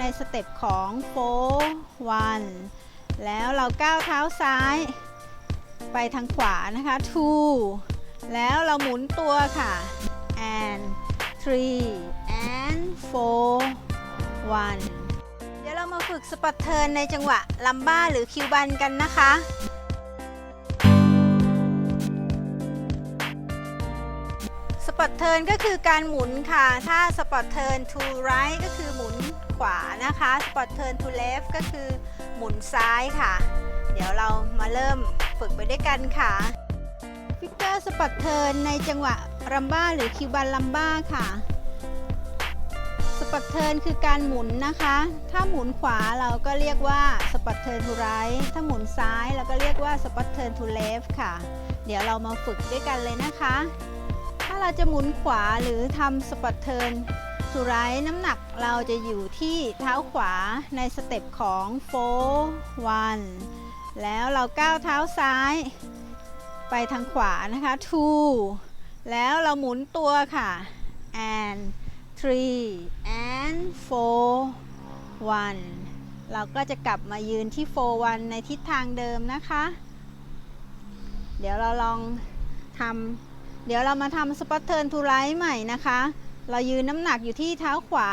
ในสเต็ปของ4 1แล้วเราก้าวเท้าซ้าย ไปทางขวานะคะ2แล้วเราหมุนตัวค่ะ and 3 and 4 1เดี๋ยวเรามาฝึกสปอตเทิร์นในจังหวะลัมบ้าหรือคิวบันกันนะคะสปอตเทิร์นก็คือการหมุนค่ะ ถ้าสปอตเทิร์น to right ก็คือ ขวานะคะสปอตเทิร์น to left ก็คือหมุนซ้ายค่ะ เดี๋ยวเรามาเริ่มฝึกไปด้วยกันค่ะฟิกเกอร์สปอตเทิร์นในจังหวะรัมบ้าหรือคิวบันลัมบ้าค่ะสปอตเทิร์นคือการหมุนนะคะ ถ้าหมุนขวาเราก็เรียกว่าสปอตเทิร์น to right ถ้าหมุนซ้ายเราก็เรียกว่าสปอตเทิร์น to left ค่ะ เดี๋ยวเรามาฝึกด้วยกันเลยนะคะ ถ้าเราจะหมุนขวาหรือทำสปอตเทิร์น ทูไรน้ำหนักเราจะอยู่ที่เท้าขวาในสเต็ปของ4 1แล้วเราก้าวเท้าซ้าย ไปทางขวานะคะ2แล้วเราหมุนตัวค่ะ and 3 and 4 1เราก็จะกลับมายืนที่4 1ในทิศทางเดิมนะคะ เดี๋ยวเราลองทำเดี๋ยวเรามาทำสปอตเทิร์นทูไรใหม่นะคะ เรายืนน้ำหนักอยู่ที่เท้าขวา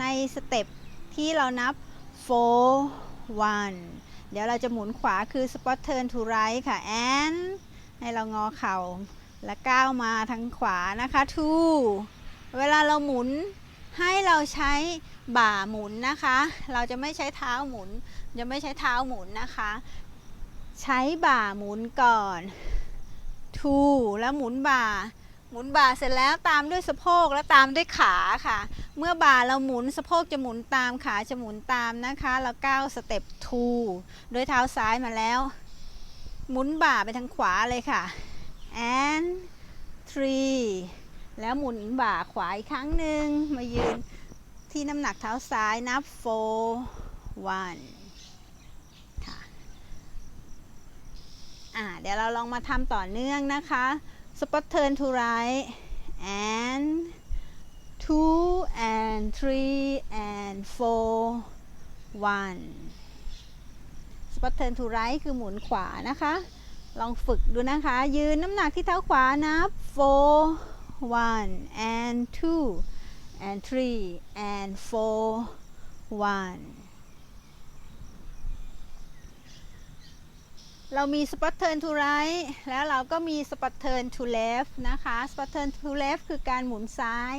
ในสเต็ปที่เรานับ 4 1 เดี๋ยวเราจะหมุนขวาคือสปอตเทิร์นทูไรค่ะ and ให้เรางอเข่าและก้าวมาทางขวานะคะ2เวลาเราหมุนให้เราใช้บ่าหมุนนะคะ เราจะไม่ใช้เท้าหมุน จะไม่ใช้เท้าหมุนนะคะ ใช้บ่าหมุนก่อนทูแล้วหมุนบ่า หมุนบ่าเสร็จแล้วตามด้วยสะโพกแล้วตามด้วยขาค่ะ เมื่อบ่าเราหมุนสะโพกจะหมุนตามขาจะหมุนตามนะคะเราก้าวสเต็ปทูโดยเท้าซ้ายมาแล้ว หมุนบ่าไปทางขวาเลยค่ะ and three แล้วหมุนบ่าขวาอีกครั้งหนึ่งมายืนที่น้ำหนักเท้าซ้ายนับ four one ค่ะอ่าเดี๋ยวเราลองมาทำต่อเนื่องนะคะ spot turn to right and two and three and four one spot turn to right คือหมุนขวานะคะ ลองฝึกดูนะคะ ยืนน้ำหนักที่เท้าขวานับ four one and two and three and four one เรามี spot turn to right แล้วเราก็มี spot turn to left นะคะ spot turn to left คือการหมุนซ้าย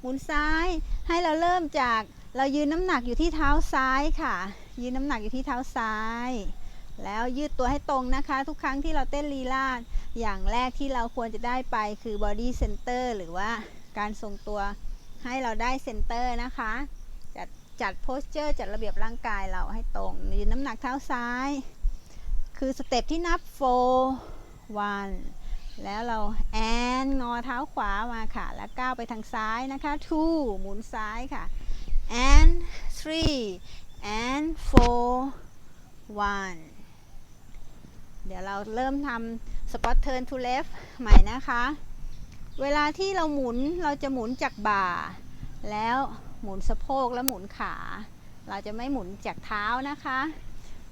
หมุนซ้ายให้เราเริ่มจากเรายืนน้ำหนักอยู่ที่เท้าซ้ายค่ะ ยืนน้ำหนักอยู่ที่เท้าซ้าย แล้วยืดตัวให้ตรงนะคะ ทุกครั้งที่เราเต้นลีลาด อย่างแรกที่เราควรจะได้ไปคือ body center หรือว่าการทรงตัวให้เราได้ center นะคะ จัดจัด posture จัดระเบียบร่างกายเราให้ตรง ยืนน้ำหนักเท้าซ้าย คือสเต็ปที่นับ 4 1 แล้วเราแอนงอเท้าขวามาค่ะ แล้วก้าวไปทางซ้ายนะคะ 2 หมุนซ้ายค่ะ and 3 and 4 1 เดี๋ยวเราเริ่มทำ spot turn to left ใหม่นะคะ เวลาที่เราหมุนเราจะหมุนจากบ่า แล้วหมุนสะโพกแล้วหมุนขา เราจะไม่หมุนจากเท้านะคะ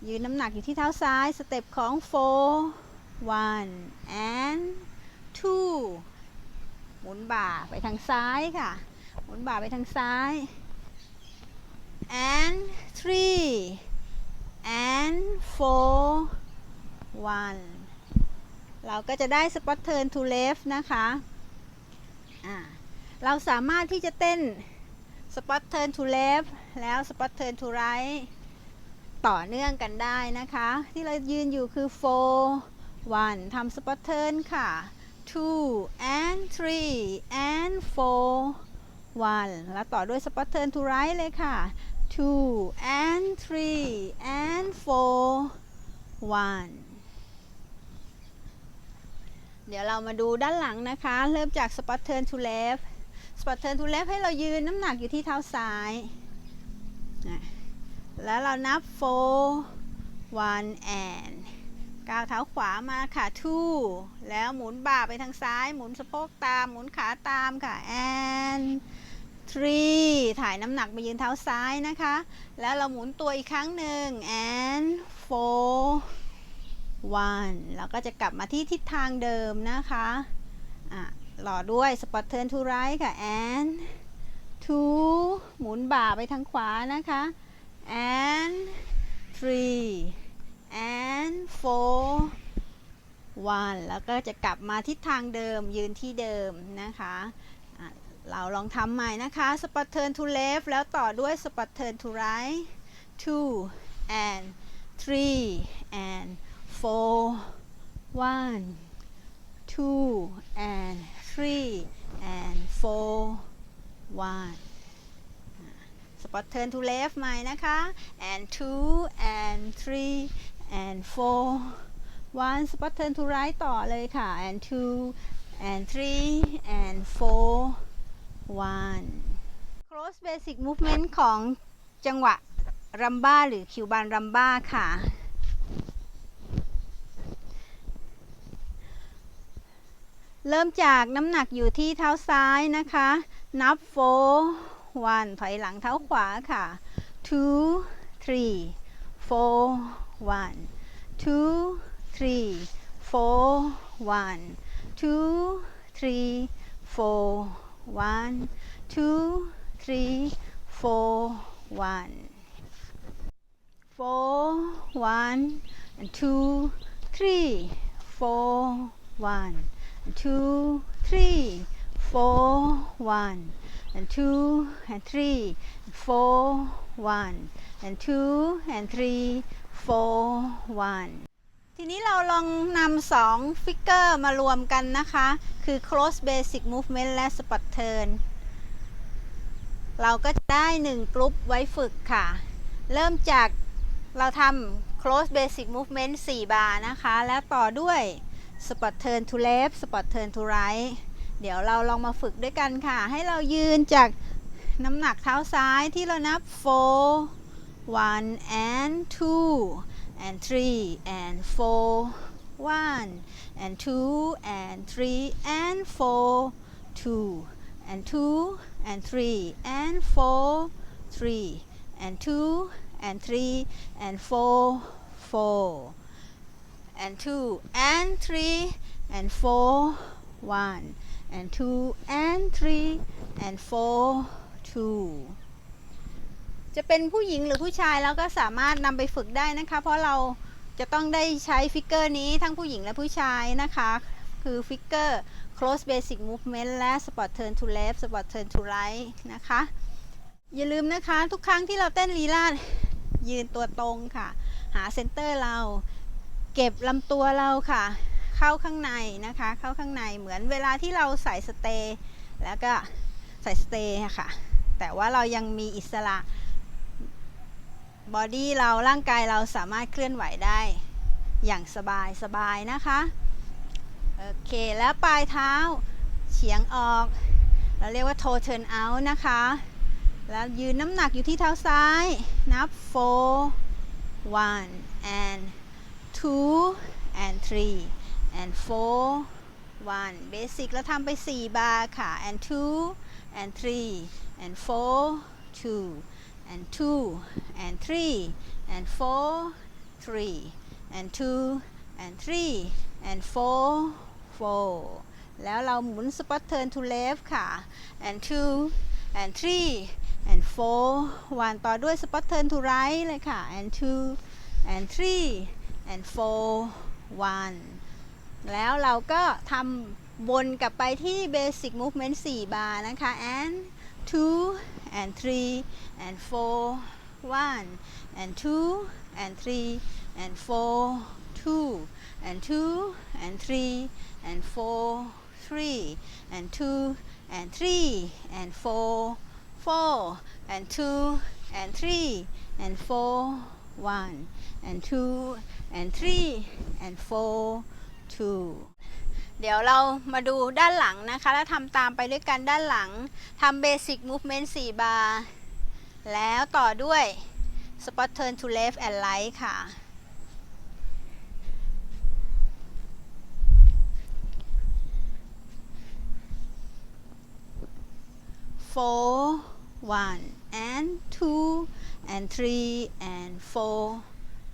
ยืนน้ำหนักอยู่ที่เท้าซ้าย สเต็ปของ4 1 and 2หมุนบ่าไปทางซ้ายค่ะ หมุนบ่าไปทางซ้าย and 3 and 4 1เราก็จะได้ spot turn to left นะคะอ่าเราสามารถที่จะเต้น spot turn to left แล้ว spot turn to right ต่อเนื่องกันได้นะคะ ที่เรายืนอยู่คือ 4 1ทำ spot turn ค่ะ 2 and 3 and 4 1 แล้วต่อด้วย spot turn to right เลยค่ะ 2 and 3 and 4 1 เดี๋ยวเรามาดูด้านหลังนะคะ เริ่มจาก spot turn to left spot turn to left ให้เรายืนน้ำหนักอยู่ที่เท้าซ้ายนะ แล้วเรานับ4 1 and ก้าวเท้าขวามาค่ะ2แล้วหมุนบ่าไปทางซ้าย หมุนสะโพกตาม หมุนขาตามค่ะ and three ถ่ายน้ำหนักมายืนเท้าซ้ายนะคะ แล้วเราหมุนตัวอีกครั้งหนึ่ง and four one แล้วก็จะกลับมาที่ทิศทางเดิมนะคะอะหล่อด้วย spot turn to right ค่ะ and two หมุนบ่าไปทางขวานะคะ and three and four one แล้วก็จะกลับมาทิศทางเดิมยืนที่เดิมนะคะะเราลองทำใหม่นะคะ spot turn to left แล้วต่อด้วย spot turn to right two and three and four one two and three and four one spot turn to left ใหม่นะคะ and two and three and four one spot turn to right ต่อเลยค่ะ and two and three and four one close basic movement ของจังหวะรัมบ้าหรือคิวบานรัมบ้าค่ะเริ่มจากน้ำหนักอยู่ที่เท้าซ้ายนะคะ นับ four one ถอยหลังเท้าขวาค่ะ two three four one two three four one two three four one two three four one four one two three four one two three four one and two and three four one and two and three four one ทีนี้เราลองนำสองฟิกเกอร์มารวมกันนะคะ คือ close basic movement และ spot turn เราก็จะได้1กรุ๊ปไว้ฝึกค่ะ เริ่มจากเราทำ close basic movement 4 บาร์นะคะ แล้วต่อด้วย spot turn to left spot turn to right เดี๋ยวเราลองมาฝึกด้วยกันค่ะ ให้เรายืนจากน้ำหนักเท้าซ้ายที่เรานับ four one and two and three and four one and two and three and four two and two and three and four three and two and three and four four and two and three and four one and two and three and four two จะเป็นผู้หญิงหรือผู้ชายเราก็สามารถนำไปฝึกได้นะคะ เพราะเราจะต้องได้ใช้ฟิกเกอร์นี้ทั้งผู้หญิงและผู้ชายนะคะ คือฟิกเกอร์ close basic movement และ spot turn to left spot turn to right นะคะ อย่าลืมนะคะทุกครั้งที่เราเต้นลีลาดยืนตัวตรงค่ะ หาเซนเตอร์เรา เก็บลำตัวเราค่ะ เข้าข้างในนะคะ เข้าข้างในเหมือนเวลาที่เราใส่สเตย์แล้วก็ใส่สเตย์ค่ะ แต่ว่าเรายังมีอิสระบอดี้เราร่างกายเราสามารถเคลื่อนไหวได้อย่างสบายสบายนะคะ โอเคแล้วปลายเท้าเฉียงออก เราเรียกว่า toe turn out นะคะ แล้วยืนน้ำหนักอยู่ที่เท้าซ้าย นับ four one and two and three and four one basic แล้วทำไป 4 บาร์ค่ะ and two and three and four two and two and three and four three and two and three and four four แล้วเราหมุน spot turn to left ค่ะ and two and three and four one ต่อด้วย spot turn to right เลยค่ะ and two and three and four one แล้วเราก็ทำวนกลับไปที่ basic movement 4 บาร์นะคะ and two and three and four one and two and three and four two and two and three and four three and two and three and four four and two and three and four one and two and three and four two เดี๋ยวเรามาดูด้านหลังนะคะ แล้วทำตามไปด้วยกันด้านหลังทำ basic movement 4 บาร์แล้วต่อด้วย spot turn to left and right ค่ะ four one and two and three and four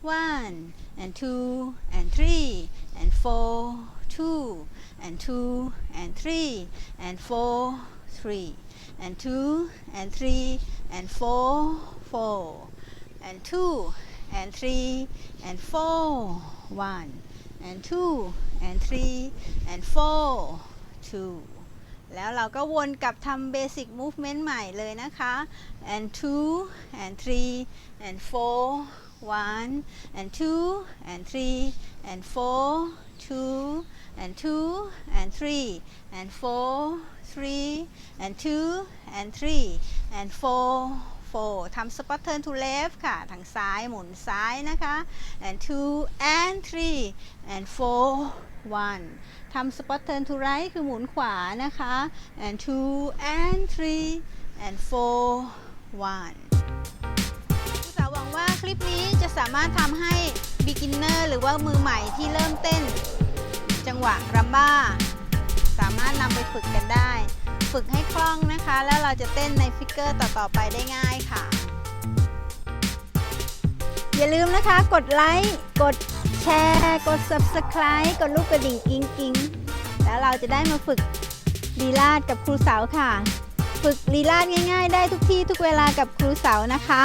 one and two and three and four two and two and three and four three and two and three and four four and two and three and four one and two and three and four two แล้วเราก็วนกลับทำ basic movement ใหม่เลยนะคะ and two and three and four one and two and three and four two and two and three and four three and two and three and four four ทำ spot turn to left ค่ะ ทางซ้ายหมุนซ้ายนะคะ and two and three and four one ทำ spot turn to right คือหมุนขวานะคะ and two and three and four one ลิปนี้จะสามารถทำให้ beginner หรือว่ามือใหม่ที่เริ่มเต้น จังหวะรัมบ้า สามารถนำไปฝึกกันได้ ฝึกให้คล่องนะคะ แล้วเราจะเต้นในฟิกเกอร์ต่อ ๆ ไปได้ง่ายค่ะ อย่าลืมนะคะ กดไลค์ กดแชร์ กด Subscribe กดลูกกระดิ่งกิ้งกิ้งแล้วเราจะได้มาฝึกลีลาดกับครูเสาค่ะ ฝึกลีลาดง่าย ๆ ได้ทุกที่ทุกเวลากับครูเสานะคะ